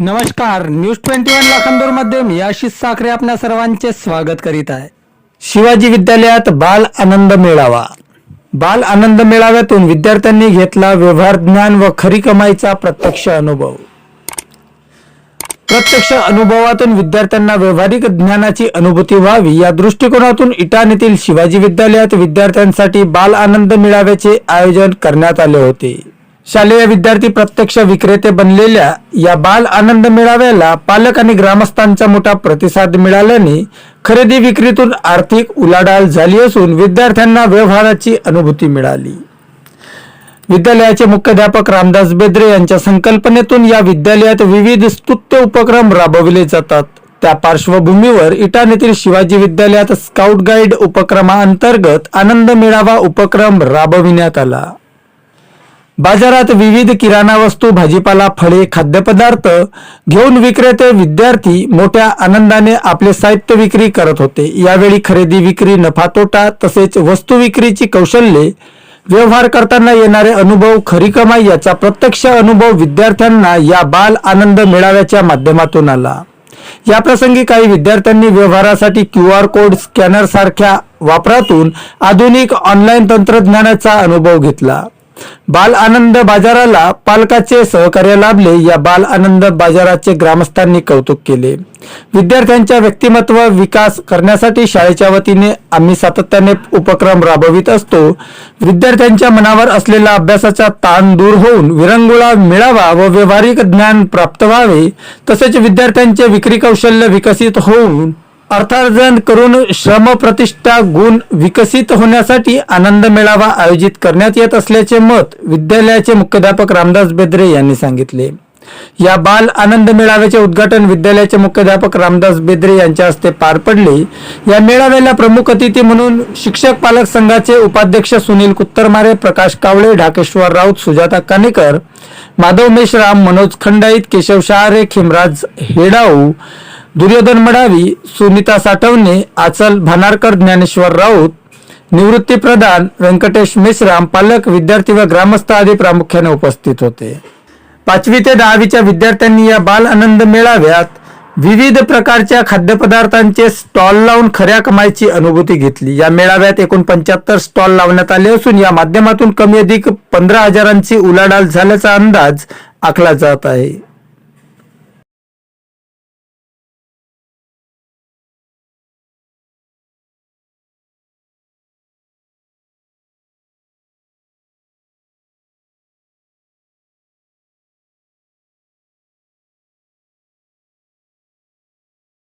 नमस्कार news twenty one लाखांदूरमध्ये मी आशिष साखरे आपल्या सर्वांचे स्वागत करीत आहे. शिवाजी विद्यालयात बाल आनंद मेळावा. बाल आनंद मेळाव्यातून विद्यार्थ्यांनी घेतला व्यवहार ज्ञान व खरी कमाईचा प्रत्यक्ष अनुभव. प्रत्यक्ष अनुभवातून विद्यार्थ्यांना व्यावहारिक ज्ञानाची अनुभूती व्हावी या दृष्टिकोनातून इटाणीतील शिवाजी विद्यालयात विद्यार्थ्यांसाठी बाल आनंद मेळाव्याचे आयोजन करण्यात आले होते. शालेय विद्यार्थी प्रत्यक्ष विक्रेते बनलेल्या या बाल आनंद मेळाव्याला पालक आणि ग्रामस्थांचा मोठा प्रतिसाद मिळाल्याने खरेदी विक्रीतून आर्थिक उलाढाल झाली असून विद्यार्थ्यांना व्यवहाराची अनुभूती मिळाली. विद्यालयाचे मुख्याध्यापक रामदास बेद्रे यांच्या संकल्पनेतून या विद्यालयात विविध स्तुत्य उपक्रम राबविले जातात. त्या पार्श्वभूमीवर इटाणीतील शिवाजी विद्यालयात स्काउट गाईड उपक्रमाअंतर्गत आनंद मेळावा उपक्रम राबविण्यात आला. बाजारात विविध किराणा वस्तू भाजीपाला फळे खाद्यपदार्थ घेऊन विक्रेते विद्यार्थी मोठ्या आनंदाने आपले साहित्य विक्री करत होते. यावेळी खरेदी विक्री नफा तोटा तसेच वस्तू विक्रीची कौशल्ये व्यवहार करताना येणारे अनुभव खरी कमाई याचा प्रत्यक्ष अनुभव विद्यार्थ्यांना या बाल आनंद मेळाव्याच्या माध्यमातून आला. या प्रसंगी काही विद्यार्थ्यांनी व्यवहारासाठी क्यू आर कोड स्कॅनर सारख्या वापरातून आधुनिक ऑनलाईन तंत्रज्ञानाचा अनुभव घेतला. बाल आनंद बाजाराला पालकाचे सहकार्य लाभले. या बाल आनंद बाजाराचे ग्रामस्थांनी कौतुक केले. विद्यार्थ्यांच्या व्यक्तिमत्व विकास करण्यासाठी शाळेच्या वतीने आम्ही सातत्याने उपक्रम राबवित असतो. विद्यार्थ्यांच्या मनावर असलेला अभ्यासाचा ताण दूर होऊन विरंगुळा मिळावा व व्यावहारिक ज्ञान प्राप्त व्हावे. तसेच विद्यार्थ्यांचे विक्री कौशल्य विकसित होऊन अर्थार्जन करून श्रमप्रतिष्ठा गुण विकसित होण्यासाठी आनंद मेळावा आयोजित करण्यात येत असल्याचे मत विद्यालयाचे मुख्याध्यापक रामदास बेद्रे यांनी सांगितले. या बाल आनंद मेळाव्याचे उद्घाटन विद्यालयाचे मुख्याध्यापक रामदास बेद्रे यांच्या हस्ते पार पडले. या मेळाव्याला प्रमुख अतिथी म्हणून शिक्षक पालक संघाचे उपाध्यक्ष सुनील कुत्तरमारे प्रकाश कावळे ढाकेश्वर राऊत सुजाता कानेकर माधव मेश्राम मनोज खंडाईत केशव शहारे खिमराज हेडाऊ दुर्योधन मडावी सुनीता साठवणे आचल भानारकर ज्ञानेश्वर राऊत निवृत्ती प्रधान व्यंकटेश मेश्राम पालक विद्यार्थी व ग्रामस्थ आदी प्रामुख्याने उपस्थित होते. पाचवी ते दहावीच्या विद्यार्थ्यांनी या बाल आनंद मेळाव्यात विविध प्रकारच्या खाद्यपदार्थांचे स्टॉल लावून खऱ्या कमाईची अनुभूती घेतली. या मेळाव्यात एकूण पंच्याहत्तर स्टॉल लावण्यात आले असून या माध्यमातून कमी अधिक पंधरा हजारांची उलाढाल झाल्याचा अंदाज आखला जात आहे.